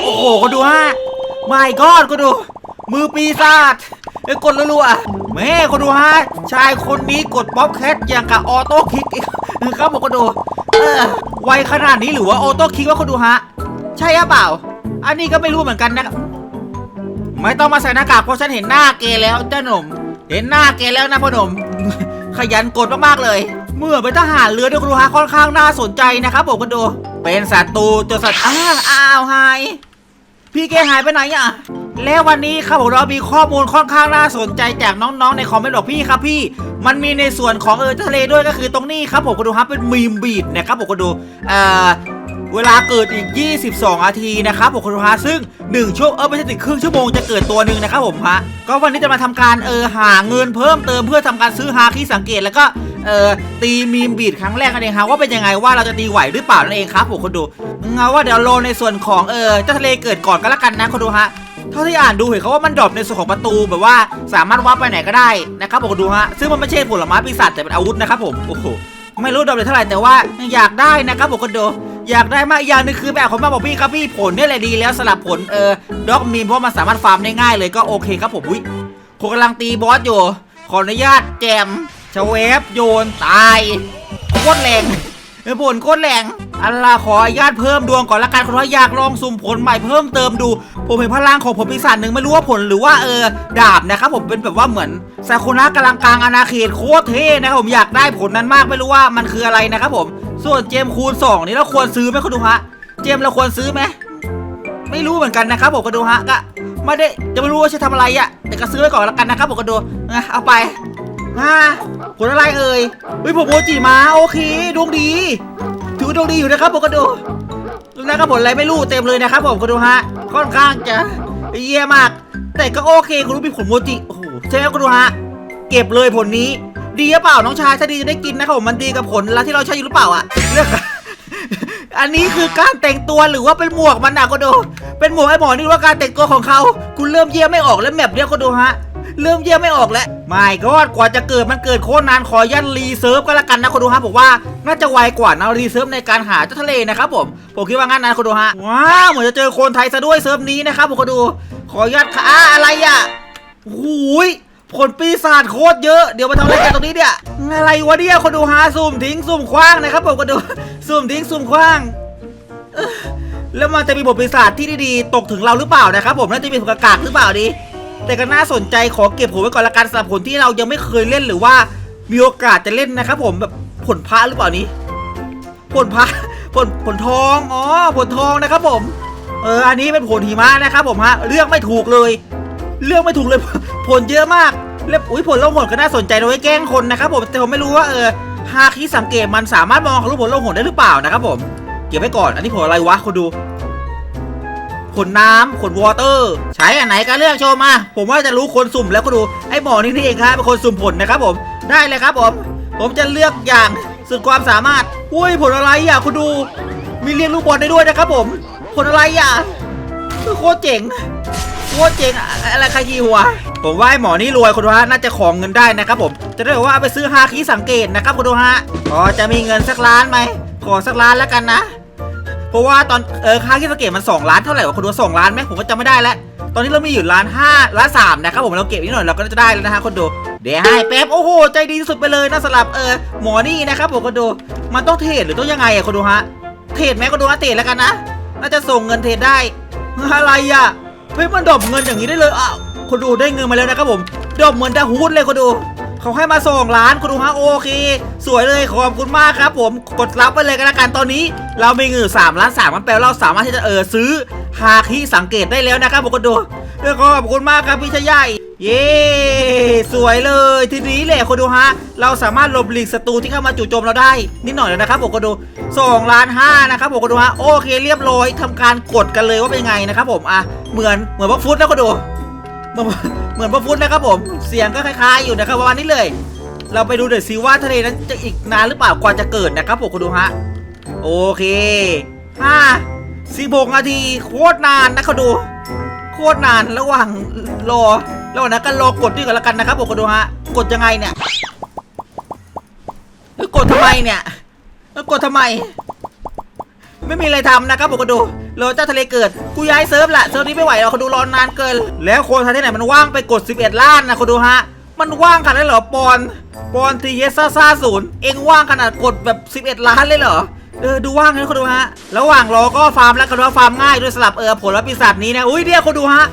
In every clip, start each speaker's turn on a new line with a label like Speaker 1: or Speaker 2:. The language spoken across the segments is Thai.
Speaker 1: โอ้โหก็ดูฮะไม่กอดก็ดู มือปีศาจไอ้กดรัวๆแม่ก็ดูฮะชายคนนี้กดป๊อปแคทอย่างกับออโต้คิกครับผมก็ดูเออไวขนาดนี้หรือว่าออโต้คิกว่าคนดูฮะ ใช่หรือเปล่า อันนี้ก็ไม่รู้เหมือนกันนะไม่ต้องมาใส่หน้ากากเพราะฉันเห็นหน้าเกแล้วเจ้าหนุ่มเห็นหน้าเกแล้วนะพ่อหนุ่มขยันกดมากๆเลย เมื่อเป็นทหารเรือด้วยคุณดูฮะค่อนข้างน่าสนใจนะครับผมคุณดู เป็นศัตรูเจอศัตรูอ้าวอ้าวหาย พี่เกหายไปไหนอะ แล้ววันนี้ครับผมเรามีข้อมูลค่อนข้างน่าสนใจจากน้องๆในคอมเมนต์บอกพี่ครับพี่ มันมีในส่วนของเออทะเลด้วยก็คือตรงนี้ครับผมก็ดูครับเป็นมีมบีดนะครับผมก็ดูเอ่อเวลาเกิดอีก 22 นาทีนะครับผมคุณฮะซึ่ง 1 ชั่วเออไม่ใช่ถึงครึ่งชั่วโมงจะเกิดตัวหนึ่งนะครับผมฮะ ก็วันนี้จะมาทำการเออหาเงินเพิ่มเติมเพื่อทำการซื้อฮาคีสังเกตแล้วก็ เออตีมีมบีดครั้งแรกนั่นเองครับว่าเป็นยังไงว่าเราจะตีไหวหรือเปล่านั่นเองครับผมคุณดูเงาว่าเดี๋ยวโลในส่วนของเออเจ้าทะเลเกิดก่อนก็แล้วกันนะคุณดูฮะเท่าที่อ่านดูเห็นเขาว่ามันดรอปในส่วนของประตูแบบว่าสามารถวับไปไหนก็ได้นะครับผมดูฮะซึ่งมันไม่ใช่ผลไม้ปีศาจแต่เป็นอาวุธนะครับผมโอ้โหไม่รู้ดรอปเลยเท่าไหร่แต่ว่าอยากได้นะครับผมคนดูอยากได้มากอีกอย่างนึงคือแบบของมาบอกพี่ครับพี่ผลนี่แหละดีแล้วสลับผลเออด็อกมีมเพราะมันสามารถฟาร์มได้ง่ายเลยก็โอเคครับผมอุ้ยผมกำลังตีบอสอยู่ขออนุญาตแจม ชาเวฟโยนตายโคตรแรงเออผลโคตรแรงอัลลาขออนุญาตเพิ่มดวงก่อนละกันเพราะอยากลองสุ่มผลใหม่เพิ่มเติมดู ผมเห็นพลังของผลปีศาจหนึ่งไม่รู้ว่าผลหรือว่าเออดาบนะครับผมเป็นแบบว่าเหมือนซากุระกำลังกลางอาณาเขตโคตรเท่นะครับผมอยากได้ผลนั้นมากไม่รู้ว่ามันคืออะไรนะครับผม ส่วนเจมคูณสองนี่เราควรซื้อไหมคุณดูฮะเจมเราควรซื้อไหมไม่รู้เหมือนกันนะครับผมก็ดูฮะก็ไม่ได้จะไม่รู้ว่าจะทำอะไรอะ่ะแต่ก็ซื้อไว้ก่อนล้วกันนะครับผมก็ดูเอาไปอ่า ผลอะไรเอ่ยเฮ้ยผมโมจิมาโอเคดวงดีถือว่าดวงดีอยู่นะครับผมก็ดูนะครับผลอะไรไม่รู้เต็มเลยนะครับผมก็ดูฮะค่อนข้างจะเยี่ยมาก แต่ก็โอเคคุณรู้มีผลโมจิโอ้โหใช่ไหมก็ดูฮะเก็บเลยผลนี้ ดีหรือเปล่าน้องชายถ้าดีจะได้กินนะครับผมมันดีกับผลแล้วที่เราใช้อยู่หรือเปล่าอะเลือกอันนี้คือการแต่งตัวหรือว่าเป็นหมวกมันอะก็ดูเป็นหมวกไอ้หมอนี่ว่าการแต่งตัวของเขา คุณเริ่มเยี่ยมไม่ออกแล้วแมปเนี้ยก็ดูฮะ เริ่มเยี่ยมไม่ออกแล้วไม่ก็กว่าจะเกิดมันเกิดโคตรนานขอยันรีเซิร์ฟก็แล้วกันนะคุณดูฮะผมว่าน่าจะไวกว่านะรีเซิร์ฟในการหาเจ้าทะเลนะครับผมผมคิดว่างั้นนะคุณดูฮะว้าวเหมือนจะเจอคนไทยซะด้วยเซิร์ฟนี้นะครับผมก็ดู ขออนุญาตค่ะอ่าอะไรอะหูยผลปีศาจโคตรเยอะ เดี๋ยวมาทำอะไรกันตรงนี้เนี่ย อะไรวะเนี่ยคนดูฮะซุ่มทิ้งซุ่มคว้างนะครับผมก็ดูซุ่มทิ้งซุ่มคว้าง แล้วมันจะมีบทปีศาจที่ดีๆตกถึงเราหรือเปล่านะครับผมน่าจะมีผลกากหรือเปล่าดี แต่ก็น่าสนใจขอเก็บผลไว้ก่อนละกันสำหรับผลที่เรายังไม่เคยเล่นหรือว่ามีโอกาสจะเล่นนะครับผมแบบผลพระหรือเปล่านี้ ผลพระผลผลทองอ๋อผลทองนะครับผม เอออันนี้เป็นผลหิมะนะครับผมฮะเลือกไม่ถูกเลย เลือกไม่ถูกเลยผลเยอะมากแล้วอุ้ยผลล่องหนก็น่าสนใจนะไว้แกล้งคนนะครับผมแต่ผมไม่รู้ว่าเออฮาคิสังเกตมันสามารถมองทะลุผลล่องหนได้หรือเปล่านะครับผม เก็บไว้ก่อนอันนี้ผลอะไรวะคุณดู ผลน้ำผลวอเตอร์ ใช้อันไหนก็เลือกโชว์มาผมว่าจะรู้คนสุ่มแล้วก็ดูไอ้หมอนี่นี่เองครับเป็นคนสุ่มผลนะครับผมได้เลยครับผม ผมจะเลือกอย่างสุดความสามารถอุ้ยผลอะไรอะคุณดู มีเรียกลูกบอลได้ด้วยนะครับผม ผลอะไรอะโคตรเจ๋งโคตรเจ๋งอะไรใครขี่หัวผมว่าไอหมอนี่รวยคุณดูฮะน่าจะของเงินได้นะครับผม จะได้บอกว่าไปซื้อฮาคิสังเกตนะครับคุณดูฮะพอจะมีเงินสักล้านไหมขอสักล้านแล้วกันนะ เพราะว่าตอนเออค่าที่สเกตมัน2ล้านเท่าไหร่วะคุณดูสองล้านไหมผมก็จำไม่ได้แล้ว ตอนนี้เรามีอยู่ล้านห้าล้านสามนะครับผมเราเก็บนิดหน่อยเราก็จะได้แล้วนะฮะคนดูเดี๋ยวให้แป๊บโอ้โหใจดีที่สุดไปเลยนะสำหรับเออหมอนี่นะครับผมคนดูมันต้องเทรดหรือต้องยังไงอะคนดูฮะเทรดไหมคนดูฮะเทรดแล้วกันนะน่าจะส่งเงินเทรดได้อะไรอะเฮ้ยมันดรอปเงินอย่างนี้ได้เลยอ้าวคนดูได้เงินมาแล้วนะครับผมดรอปเหมือนดาฮูดเลยคนดู เขาให้มาสองล้านคุณดูฮะโอเค สวยเลยขอบคุณมากครับ ผมกดรับไปเลยกันละกันตอนนี้ เรามีเงินสามล้านสามมันแปลว่าเราสามารถที่จะเออซื้อฮาคิสังเกตได้แล้วนะครับผมก็ดูเออขอบคุณมากครับพี่ชายใหญ่เย้สวยเลยทีนี้แหละคนดูฮะ เราสามารถหลบหลีกศัตรูที่เข้ามาจู่โจมเราได้ นิดหน่อยแล้วนะครับผมก็ดู2ล้านห้านะครับผมก็ดูฮะโอเคเรียบร้อยทำการกดกันเลยว่าเป็นไงนะครับผมอะเหมือนเหมือนพวกฟุตแล้วก็ดู เหมือนเหมือนพระฟุตนะครับผม เสียงก็คล้ายๆอยู่นะครับประมาณนี้เลย เราไปดูเดี๋ยวซิว่าทะเลนั้นจะอีกนานหรือเปล่ากว่าจะเกิดนะครับผมคุณดูฮะ โอเคห้าสิบหกนาทีโคตรนานนะเขาดู โคตรนานระหว่างรอระหว่างนั้นก็รอกดด้วยกันแล้วกันนะครับผมคุณดูฮะ กดยังไงเนี่ยแล้วกดทำไมเนี่ยแล้วกดทำไม ไม่มีอะไรทำนะครับผมก็ดู เราเจ้าทะเลเกิด กูย้ายเซิร์ฟละเซิร์ฟนี้ไม่ไหวแล้วคนดูรอนานเกิน แล้วโคนไทยที่ไหนมันว่างไปกด 11 ล้านนะคนดูฮะ มันว่างขนาดนั้นเหรอปอนปอนทีเอสซ่าซ่าศูนย์เองว่างขนาดกดแบบ 11 ล้านเลยเหรอเออดูว่างนะคนดูฮะ ระหว่างรอก็ฟาร์มแล้วกันว่าฟาร์มง่ายด้วยสลับเออผลและปีศาจนี้นะ อุ้ยเนี่ยคนดูฮะ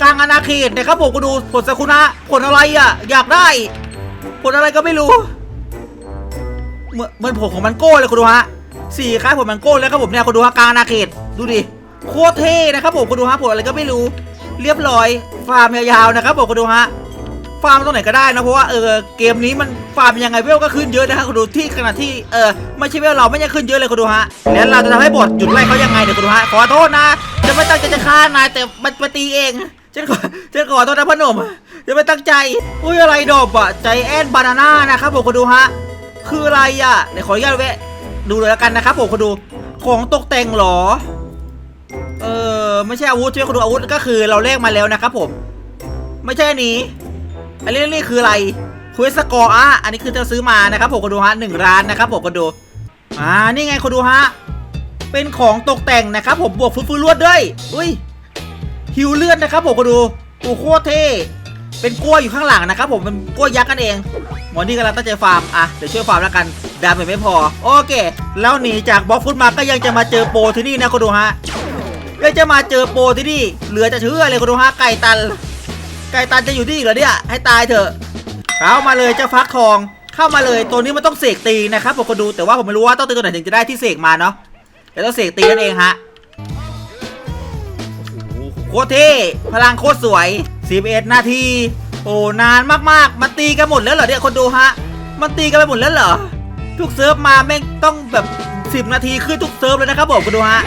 Speaker 1: กลางอาณาเขตนะครับผมก็ดูผลสกุณะผลอะไรอะ อยากได้ ผลอะไรก็ไม่รู้ เหมือนเหมือนผลของมันโก้เลยคุณดูฮะสีคล้ายผลมันโก้แล้วครับผมเนี่ยคุณดูฮะกลางอาณาเขต ดูดิโคตรเท่นะครับผมคุณดูฮะผลอะไรก็ไม่รู้ เรียบร้อย ฟาร์มยาวๆนะครับผมคุณดูฮะฟาร์มตรงไหนก็ได้นะเพราะว่าเออเกมนี้มันฟาร์มยังไงเวลก็ขึ้นเยอะนะครับคุณดูที่ขณะที่เออไม่ใช่เวลเราไม่ยังขึ้นเยอะเลยคุณดูฮะแล้วเราจะทำให้บทหยุดไล่เขายังไงเดี๋ยวคุณดูฮะขอโทษนะ จะไม่ตั้งใจจะฆ่านายแต่มันมาตีเองฉันขอฉันขอโทษนะพ่อหนุ่มจะไม่ตั้งใจอุ้ยอะไรดอบอะใจแอนบานาน่านะครับผมคุณดูฮะคืออะไรอะเดี๋ยวขออนุญาตแวะดูเลยแล้วกันนะครับผมคุณดูของตกแต่งหรอ เออไม่ใช่อาวุธใช่ไหมคุณดูอาวุธก็คือเราเลขมาแล้วนะครับผม ไม่ใช่อันนี้อันนี้นี่คืออะไรคุยสกอร์อะอันนี้คือจะซื้อมานะครับผมคุณดูฮะหนึ่งร้านนะครับผมคุณดูอ่านี่ไงคุณดูฮะเป็นของตกแต่งนะครับผมบวกฟื้นๆลวดด้วยอุ้ยฮิวเลือดนะครับผมคุณดูโอ้โหโคตรเท่เป็นกล้วยอยู่ข้างหลังนะครับผมเป็นกล้วยยักษ์กันเองหมอนี่กำลังตั้งใจฟาร์มอะเดี๋ยวช่วยฟาร์มแล้วกันดาเมจไม่พอ โอเค แล้วหนีจากบล็อกฟุตมาก็ยังจะมาเจอโปรที่นี่นะคุณดูฮะ ยังจะมาเจอโปรที่นี่ เหลือจะเชื่อเลยคุณดูฮะไก่ตัน ไก่ตันจะอยู่ที่นี่เหรอเนี่ย ให้ตายเถอะเข้ามาเลยเจ้าฟักทอง เข้ามาเลยตัวนี้มันต้องเสกตีนะครับผมก็ดูแต่ว่าผมไม่รู้ว่าต้องตีตัวไหนถึงจะได้ที่เสกมาเนาะเดี๋ยวต้องเสกตีนั่นเองฮะโคตรเท่พลังโคตรสวย11นาที โอ้นานมากๆมันตีกันหมดแล้วเหรอเนี่ยคนดูฮะ มันตีกันไปหมดแล้วเหรอทุกเซิร์ฟมาแม่งต้องแบบ 10 นาทีขึ้นทุกเซิร์ฟเลยนะครับผมคุณดูฮะ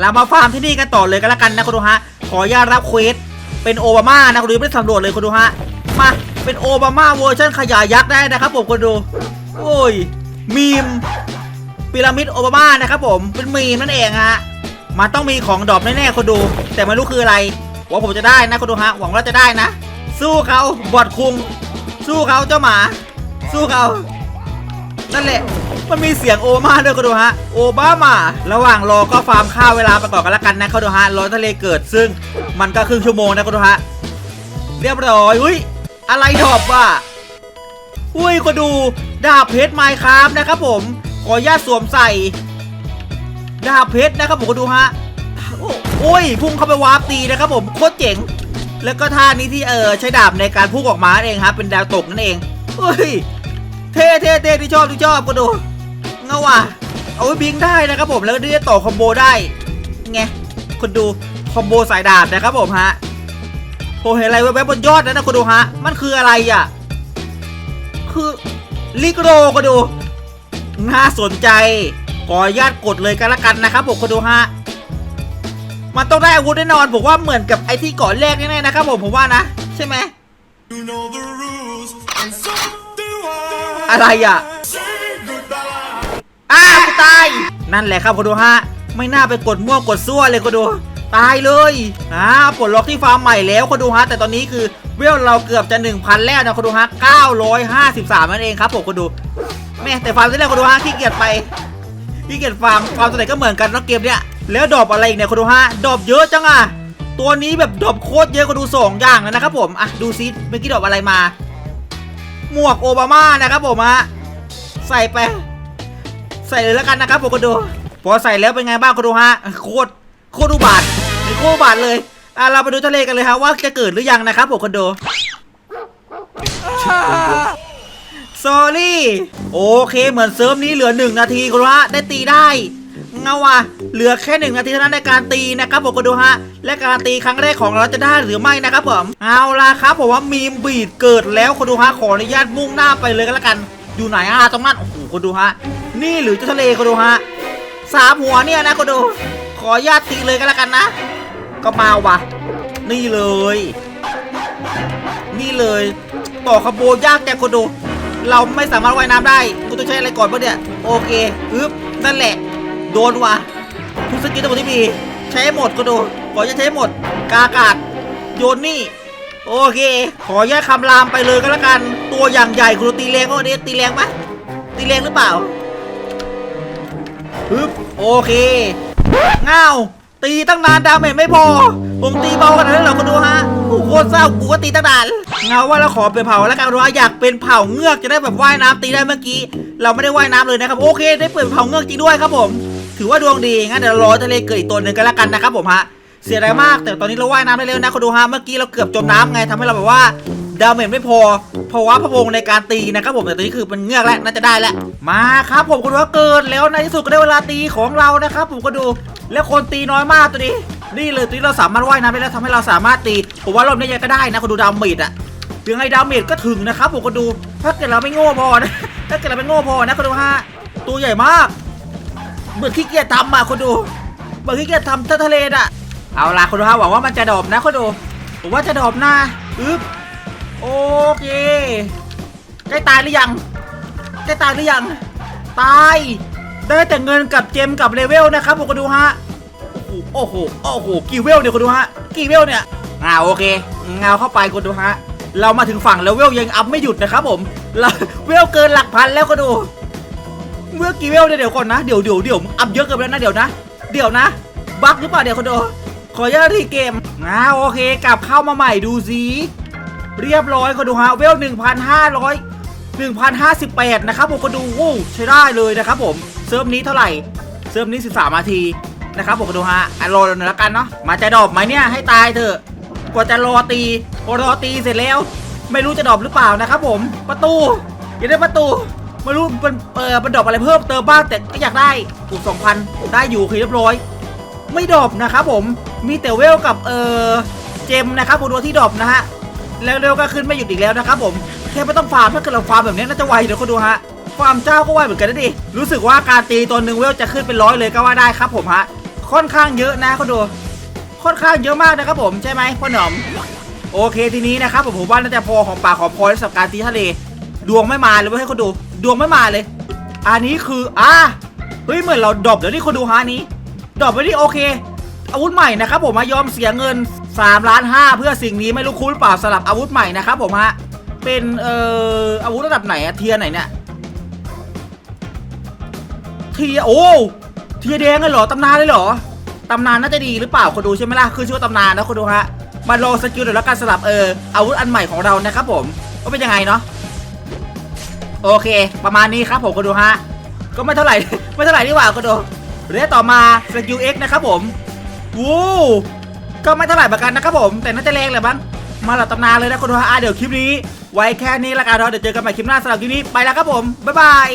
Speaker 1: เรามาฟาร์มที่นี่กันต่อเลยกันแล้วกันนะคุณดูฮะ ขออนุญาตรับเควสเป็นโอบามานะคุณดูไม่ได้สำรวจเลยคุณดูฮะ มาเป็นโอบามาเวอร์ชันขยายยักษ์ได้นะครับผมคุณดู โอ้ยมีมพีระมิดโอบามานะครับผมเป็นมีมนั่นเองฮะมันต้องมีของดรอปแน่ๆคนดู แต่ไม่รู้คืออะไรหวังผมจะได้นะคนดูฮะหวังว่าจะได้นะ สู้เขาบอดคุง สู้เขาเจ้าหมา สู้เขานั่นแหละ มันมีเสียงโอมาด้วยคนดูฮะ โอบามา ระหว่างรอก็ฟาร์มข้าวเวลาประกอบกันละกันนะคนดูฮะรอทะเลเกิดซึ่งมันก็ครึ่งชั่วโมงนะคนดูฮะ เรียบร้อยอุ้ย อะไรดอปว่ะอุ้ยคนดู ดาบเพชรไมค์ครับนะครับผม ขออนุญาตสวมใส่ ดาบเพชรนะครับผมก็ดูฮะ โอ้ย พุ่งเข้าไปวาร์ปตีนะครับผม โคตรเจ๋ง แล้วก็ท่านี้ที่เออใช้ดาบในการพุ่งออกมาเองครับเป็นดาวตกนั่นเองเฮ้ย เท่เท่เท่ที่ชอบที่ชอบก็ดู เงาว่ะเอาไว้บิงได้นะครับผมแล้วก็ได้ต่อคอมโบได้ไงคนดูคอมโบสายดาบนะครับผมฮะผมเห็นอะไรแวบๆบนยอดนะนะคุณดูฮะ มันคืออะไรอะ คือลิกโรก็ดู น่าสนใจขออนุญาตกดเลยกันละกันนะครับผมคนดูฮะมันต้องได้อาวุธแน่นอนผมว่าเหมือนกับไอที่ก่อนแรกแน่ๆนะครับผมผมว่านะ ใช่ไหม
Speaker 2: You know the rules, and so do I.
Speaker 1: อะไรอะ
Speaker 2: Say goodbye.
Speaker 1: อ้าวกูตาย นั่นแหละครับคนดูฮะ ไม่น่าไปกดมั่วกดซั่วเลยคนดู ตายเลยอ่าปลดล็อกที่ฟาร์มใหม่แล้วคนดูฮะ แต่ตอนนี้คือเวลเราเกือบจะ 1,000 แล้วนะคนดูฮะ 953นั่นเองครับผมคนดู แม่แต่ฟาร์มที่แรกคนดูฮะขี้เกียจไปขี้เกียจฟาร์มฟาร์มตัวไหนก็เหมือนกันนะเกมเนี้ย แล้วดอปอะไรอีกเนี่ยคนดูฮะ ดอปเยอะจังอะ ตัวนี้แบบดอปโคตรเยอะคนดูสองอย่างเลยนะครับผมอะดูซิเมื่อกี้ดอปอะไรมา หมวกโอบามานะครับผมฮะ ใส่ไป ใส่เลยแล้วกันนะครับผมคนดูพอใส่แล้วเป็นไงบ้างคนดูฮะโคตรโคตรอุบาทโคตรอุบาทเลยอะเราไปดูทะเลกันเลยฮะว่าจะเกิดหรือยังนะครับผมคนดูสอรี่โอเคเหมือนเซิร์ฟนี้เหลือ1นาทีคุณฮะได้ตีได้เงาว่ะเหลือแค่1นาทีเท่านั้นในการตีนะครับผมก็ดูฮะ และการตีครั้งแรกของเราจะได้หรือไม่นะครับผม เอาล่ะครับผมว่ามีมบีดเกิดแล้วคนดูฮะขออนุญาตมุ่งหน้าไปเลยก็แล้วกัน อยู่ไหนอะตรงนั้นโอ้โหคนดูฮะ นี่หรือเจ้าทะเลคนดูฮะสามหัวเนี่ยนะคนดู ขอญาตตีเลยก็แล้วกันนะ ก็มาวะนี่เลย นี่เลยต่อขบวนยากแต่คนดู เราไม่สามารถว่ายน้ำได้กูต้องใช้อะไรก่อนปะเนี่ยโอเคอึ๊บนั่นแหละ โดนวะทุกสกิลทั้งหมดที่มีใช้หมดก็ดูขอจะใช้ให้หมด กาอากาศโยนนี่ โอเค ขอแยกคำรามไปเลยก็แล้วกัน ตัวอย่างใหญ่คุณดูตีแรงก็วันนี้ตีแรงปะตีแรงหรือเปล่าฮึบโอเคง้าวตีตั้งนานดาเมจไม่พอ ผมตีเบาขนาดนั้นเหรอคุณดูฮะโอ้โคตรเศร้ากูก็ตีตั้งนานเงาว่าเราขอเป็นเผาแล้วกันดูฮะอยากเป็นเผาเงือกจะได้แบบว่ายน้ำตีได้เมื่อกี้ เราไม่ได้ว่ายน้ำเลยนะครับโอเค ได้เปิดเผาเงือกจริงด้วยครับผม ถือว่าดวงดีงั้นเดี๋ยวรารอทะเลเกิดอีกตัวหนึ่งกันแล้วกันนะครับผมฮะ เสียดายมากแต่ตอนนี้เราว่ายน้ำได้เร็วนะคุณดูฮะเมื่อกี้เราเกือบจมน้ำไงทำให้เราแบบว่าดาเมจไม่พอ เพราะว่าพระวงในการตีนะครับผมแต่ตอนนี้คือเป็นเงือกแล้วน่าจะได้แล้วมาครับผมคุณดูว่าเกิดแล้วในที่สุดก็ได้เวลาตีของเรานะครับผมก็ดูแล้วคนตีน้อยมากตัวนี้ นี่เลยตัวนี้เราสามารถว่ายน้ำได้แล้วทำให้เราสามารถตีผมว่ารอบนี้ยังก็ได้นะคุณดูดาเมจอะยังไงดาเมจก็ถึงนะครับผมก็ดูถ้าเกิดเราไม่โง่พอนะถ้าเกิดเราไม่โง่พอนะคุณดูฮะตัวใหญ่มากเหมือนขี้เกียจทำอะคนดูเหมือนขี้เกียจทำท่าทะเลน่ะ เอาล่ะคนดูฮะหวังว่ามันจะดอปนะคนดูผมว่าจะดรอปนะอึ๊บโอเคใกล้ตายหรือยังใกล้ตายหรือยัง ตาย ได้แต่เงินกับเจมกับเลเวลนะครับผมคนดูฮะโอ้โหโอ้โหกี่เวลเนี่ยคนดูฮะกี่เวลเนี่ยอ่าโอเคเงาเข้าไปคนดูฮะเรามาถึงฝั่งแล้วเวลยังอัพไม่หยุดนะครับผมเราเวลเกินหลักพันแล้วคนดู เมื่อกี่เวลเนี่ยเดี๋ยวก่อนนะ เดี๋ยวเดี๋ยวเดี๋ยวอัพเยอะเกินไปแล้วนะเดี๋ยวนะ เดี๋ยวนะ บั๊กหรือเปล่าเดี๋ยวคนดู ขออนุญาตรีเกมอ่าโอเค กลับเข้ามาใหม่ดูสิเรียบร้อยคนดูฮะเวล 1,500 1,058 นะครับผมคนดูโอ้ใช้ได้เลยนะครับผมเซิร์ฟนี้เท่าไหร่เซิร์ฟนี้ 13นาทีนะครับผมคนดูฮะอะรอหน่อยแล้วกันเนาะมาจะดอปไหมเนี่ยให้ตายเถอะกว่าจะรอตีรอตีเสร็จแล้ว ไม่รู้จะดอปหรือเปล่านะครับผมประตูอยากได้ประตูไม่รู้มันเออมันดอปอะไรเพิ่มเติมบ้างแต่ก็อยากได้อูสองพันได้อยู่คือเรียบร้อย ไม่ดอปนะครับผม มีแต่เวลกับเออเจมนะครับผมดูที่ดรอปนะฮะแล้วเร็วก็ขึ้นไม่หยุดอีกแล้วนะครับผมแค่ไม่ต้องฟาร์มถ้าเกิดเราฟาร์มแบบนี้น่าจะไวเดี๋ยวเขาดูฮะฟาร์มเจ้าก็ไวเหมือนกันนะดิรู้สึกว่าการตีตัวหนึ่งเวลจะขึ้นเป็นร้อยเลยก็ว่าได้ครับผมฮะค่อนข้างเยอะนะเขาดู ค่อนข้างเยอะมากนะครับผมใช่ไหมพ่อหนอมโอเคทีนี้นะครับผมผมว่าน่าจะพอของปากของพอสำหรับการตีทะเล ดวงไม่มาเลยว้ยให้เขาดู ดวงไม่มาเลย อันนี้คืออ่าเฮ้ยเหมือนเราดรอปเดี๋ยวนี่คนดูฮานี้ดรอปไปที่โอเค อาวุธใหม่นะครับผมมายอมเสียเงิน3ล้าน5เพื่อสิ่งนี้ไม่รู้คุ้นหรือเปล่าสลับอาวุธใหม่นะครับผมฮะเป็นเอ่ออาวุธระดับไหนอะเทียไหนเนี่ยเทียโอ้เทียแดงเลยเหรอตำนานเลยเหรอตำนานน่าจะดีหรือเปล่าคนดูใช่ไหมล่ะคือชื่อว่าตำนานนะคนดูฮะมาลองสกิลเดี๋ยวแล้วกันสลับเอออาวุธอันใหม่ของเรานะครับผมว่าเป็นยังไงเนาะโอเค ประมาณนี้ครับผมก็ดูฮะก็ไม่เท่าไหร่ไม่เท่าไหร่ดีกว่าก็ดูเรื่องต่อมาสกิล X นะครับผม วู้ก็ไม่เท่าไหร่เหมือนกันนะครับผม แต่น่าจะแรงแหละบ้างมาหลับตำนานเลยนะคนดูฮะอะเดี๋ยวคลิปนี้ ไว้แค่นี้ละกันเนาะเดี๋ยวเจอกันใหม่คลิปหน้าสำหรับคลิปนี้ไปแล้วครับผมบ๊ายบาย